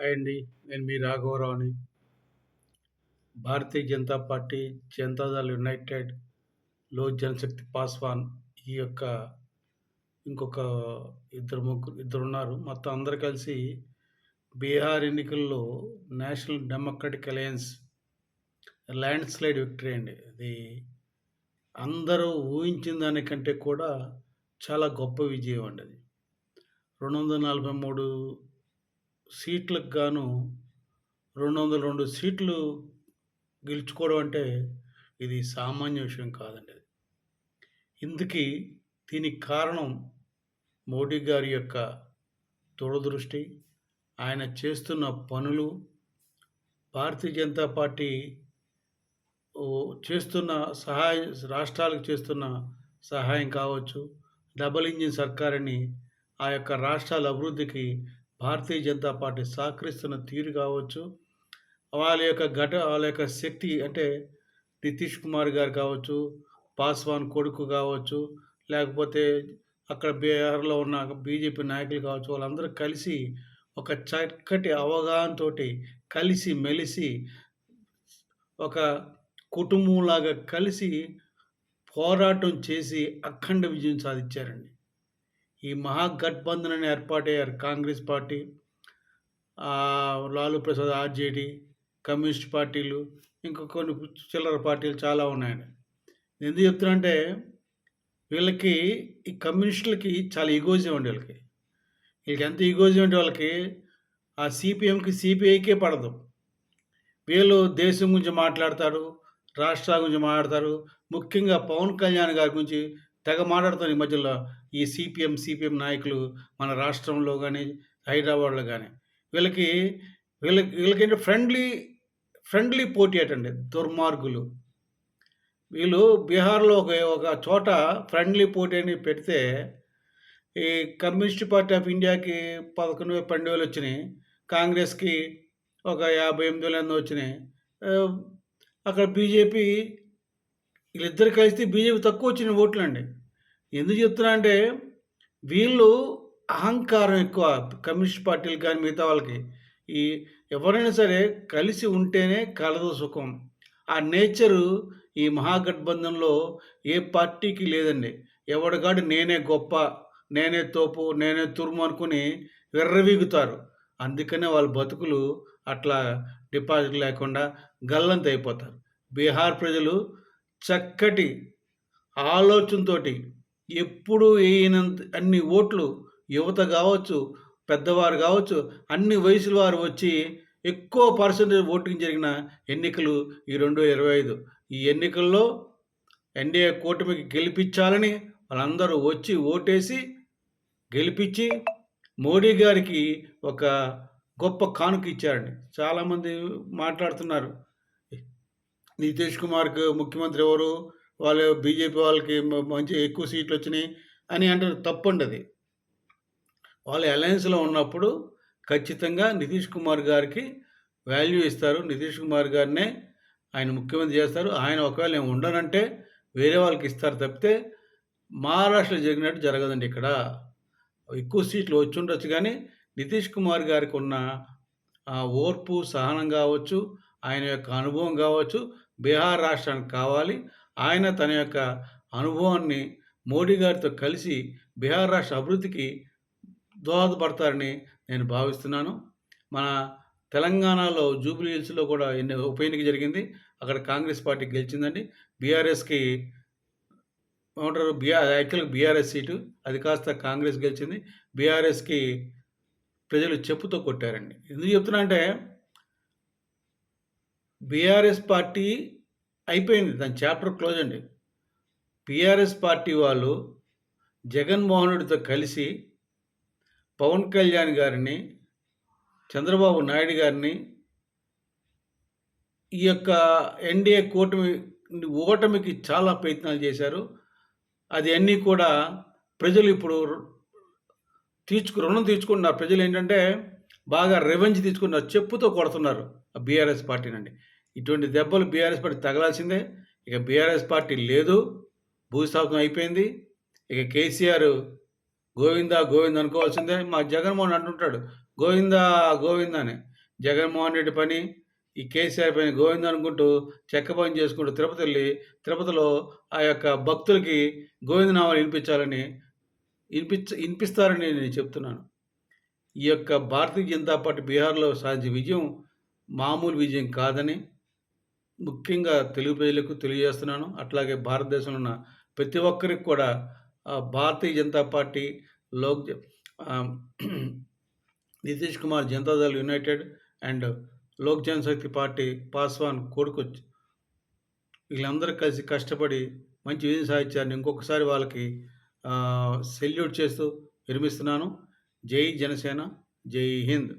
Hi అండి. నేను మీ రాఘవరావుని. భారతీయ జనతా పార్టీ, జనతాదళ్ యునైటెడ్, లో జనశక్తి పాస్వాన్ ఈ యొక్క ఇంకొక ఇద్దరు ముగ్గురు ఇద్దరు ఉన్నారు మొత్తం అందరు కలిసి బీహార్ ఎన్నికల్లో national democratic alliance landslide victory అండి. అది అందరూ ఊహించిన దానికంటే కూడా చాలా గొప్ప విజయం అండి అది. 243 సీట్లకు గాను 202 సీట్లు గెలుచుకోవడం అంటే ఇది సామాన్య విషయం కాదండి అది. ఇందుకి దీనికి కారణం మోడీ గారి యొక్క దూరదృష్టి, ఆయన చేస్తున్న పనులు, భారతీయ జనతా పార్టీ చేస్తున్న సహాయ రాష్ట్రాలకు చేస్తున్న సహాయం కావచ్చు, డబల్ ఇంజిన్ సర్కారని ఆ యొక్క రాష్ట్రాల అభివృద్ధికి భారతీయ జనతా పార్టీ సహకరిస్తున్న తీరు కావచ్చు, వాళ్ళ యొక్క ఘట వాళ్ళ యొక్క శక్తి అంటే నితీష్ కుమార్ గారు కావచ్చు, పాస్వాన్ కొడుకు కావచ్చు, లేకపోతే అక్కడ బీహార్‌లో ఉన్న బీజేపీ నాయకులు కావచ్చు, వాళ్ళందరూ కలిసి ఒక చక్కటి అవగాహనతోటి కలిసి మెలిసి ఒక కుటుంబంలాగా కలిసి పోరాటం చేసి అఖండ విజయం సాధించారండి. ఈ Mahagathbandhan ఏర్పాటయ్యారు Congress party, Lalu Prasad RJD, communist పార్టీలు, ఇంకా కొన్ని చిల్లర పార్టీలు చాలా ఉన్నాయండి. ఎందుకు చెప్తున్నా అంటే వీళ్ళకి ఈ కమ్యూనిస్టులకి చాలా ఈగోజం ఉండే వీళ్ళకి. వీళ్ళకి ఎంత ఈగోజం ఉండే వాళ్ళకి ఆ సీపీఎంకి, సీపీఐకే పడదు. వీళ్ళు దేశం గురించి మాట్లాడతారు, రాష్ట్రాల గురించి మాట్లాడతారు. ముఖ్యంగా పవన్ కళ్యాణ్ గారి గురించి తెగ మాట్లాడుతారు ఈ మధ్యలో ఈ సీపీఎం, సిపిఎం నాయకులు మన రాష్ట్రంలో కానీ హైదరాబాద్‌లో కానీ వీళ్ళకి వీళ్ళకి వీళ్ళకంటే ఫ్రెండ్లీ ఫ్రెండ్లీ పోటీ అటండి దుర్మార్గులు. వీళ్ళు బీహార్‌లో ఒక ఒక చోట ఫ్రెండ్లీ పోటీ అని పెడితే ఈ కమ్యూనిస్ట్ పార్టీ ఆఫ్ ఇండియాకి 11,000, 12,000 వచ్చినాయి. కాంగ్రెస్‌కి ఒక యాభై ఎనిమిది వేల ఎనిమిది వచ్చినాయి. అక్కడ బీజేపీ వీళ్ళిద్దరు కలిస్తే బీజేపీ తక్కువ వచ్చినాయి ఓట్లండి. ఎందుకు చెప్తున్నా అంటే వీళ్ళు అహంకారం ఎక్కువ కమ్యూనిస్ట్ పార్టీలు కానీ మిగతా వాళ్ళకి. ఈ ఎవరైనా సరే కలిసి ఉంటేనే కలదు సుఖం. ఆ నేచరు ఈ మహాగఠబంధంలో ఏ పార్టీకి లేదండి. ఎవడగాడు నేనే గొప్ప, నేనే తోపు, నేనే తురుము అనుకుని విర్రవీగుతారు. అందుకనే వాళ్ళ బతుకులు అట్లా డిపాజిట్ లేకుండా గల్లంత అయిపోతారు బీహార్ ప్రజలు చక్కటి ఆలోచనతోటి ఎప్పుడు వేయనంత అన్ని ఓట్లు యువత కావచ్చు పెద్దవారు కావచ్చు అన్ని వయసుల వారు వచ్చి ఎక్కువ పర్సెంటేజ్ ఓటింగ్ జరిగిన ఎన్నికలు ఈ 2025. ఈ ఎన్నికల్లో ఎన్‌డీఏ కూటమికి గెలిపించాలని వాళ్ళందరూ వచ్చి ఓటేసి, గెలిపించి మోడీ గారికి ఒక గొప్ప కానుక ఇచ్చారండి. చాలామంది మాట్లాడుతున్నారు. నితీష్ కుమార్‌కి ముఖ్యమంత్రి ఎవరు? వాళ్ళు బీజేపీ వాళ్ళకి మంచి ఎక్కువ సీట్లు వచ్చినాయి అని అంటారు. తప్పండి అది. వాళ్ళు అలయన్స్‌లో ఉన్నప్పుడు ఖచ్చితంగా నితీష్ కుమార్ గారికి వాల్యూ ఇస్తారు. నితీష్ కుమార్ గారినే ఆయన ముఖ్యమంత్రి చేస్తారు. ఆయన ఒకవేళ నేను ఉండనంటే వేరే వాళ్ళకి ఇస్తారు తప్పితే మహారాష్ట్రలో జరిగినట్టు జరగదండి ఇక్కడ. ఎక్కువ సీట్లు వచ్చి ఉండొచ్చు కానీ నితీష్ కుమార్ గారికి ఉన్న ఓర్పు, సహనం కావచ్చు ఆయన యొక్క అనుభవం కావచ్చు బీహార్ రాష్ట్రానికి కావాలి. ఆయన తన యొక్క అనుభవాన్ని మోడీ గారితో కలిసి బీహార్ రాష్ట్ర అభివృద్ధికి దోహదపడతారని నేను భావిస్తున్నాను. మన తెలంగాణలో జూబ్లీ హిల్స్‌లో కూడా ఎన్ని ఉప ఎన్నిక జరిగింది. అక్కడ కాంగ్రెస్ పార్టీ గెలిచిందండి. బీఆర్ఎస్‌కి ఏమంటారు బీఆర్ యాక్చువల్‌గా బీఆర్ఎస్ సీటు. అది కాస్త కాంగ్రెస్ గెలిచింది. బీఆర్ఎస్‌కి ప్రజలు చెప్పుతో కొట్టారండి. ఎందుకు చెప్తున్నా అంటే బీఆర్ఎస్ పార్టీ అయిపోయింది. దాని చాప్టర్ క్లోజ్ అండి. పిఆర్ఎస్ పార్టీ వాళ్ళు జగన్మోహనుడితో కలిసి పవన్ కళ్యాణ్ గారిని, చంద్రబాబు నాయుడు గారిని ఈ యొక్క ఎన్‌డీఏ కూటమి ఓటమికి చాలా ప్రయత్నాలు చేశారు. అది అన్నీ కూడా ప్రజలు ఇప్పుడు తీర్చుకు రుణం తీర్చుకుంటున్నారు. ప్రజలేంటంటే బాగా రెవెంజ్ తీసుకున్నారు. చెప్పుతో కొడుతున్నారు ఆ బీఆర్ఎస్ పార్టీనండి. ఇటువంటి దెబ్బలు బీఆర్ఎస్ పార్టీ తగలాల్సిందే. ఇక బీఆర్ఎస్ పార్టీ లేదు. భూస్థాపకం అయిపోయింది. ఇక కేసీఆర్ గోవిందా గోవింద్ అనుకోవాల్సిందే. మా జగన్మోహన్ అంటుంటాడు గోవిందా గోవిందా అని. జగన్మోహన్ రెడ్డి పని, ఈ కేసీఆర్ పని గోవింద అనుకుంటూ చెక్క పని చేసుకుంటూ తిరుపతెళ్ళి, తిరుపతిలో ఆ యొక్క భక్తులకి గోవిందనామాలు వినిపించాలని వినిపించ వినిపిస్తారని నేను చెప్తున్నాను. ఈ యొక్క భారతీయ జనతా పార్టీ బీహార్‌లో సాధించే విజయం మామూలు విజయం కాదని ముఖ్యంగా తెలుగు ప్రజలకు తెలియజేస్తున్నాను. అట్లాగే భారతదేశంలో ఉన్న ప్రతి ఒక్కరికి కూడా Bharatiya Janata party, Lok Nitish Kumar Janata Dal united and Lok Janshakti party Paswan కొడుకు వీళ్ళందరూ కలిసి కష్టపడి మంచి విజయం సాధించారని ఇంకొకసారి వాళ్ళకి సెల్యూట్ చేస్తూ విరమిస్తున్నాను. జై జనసేన, జై హింద్.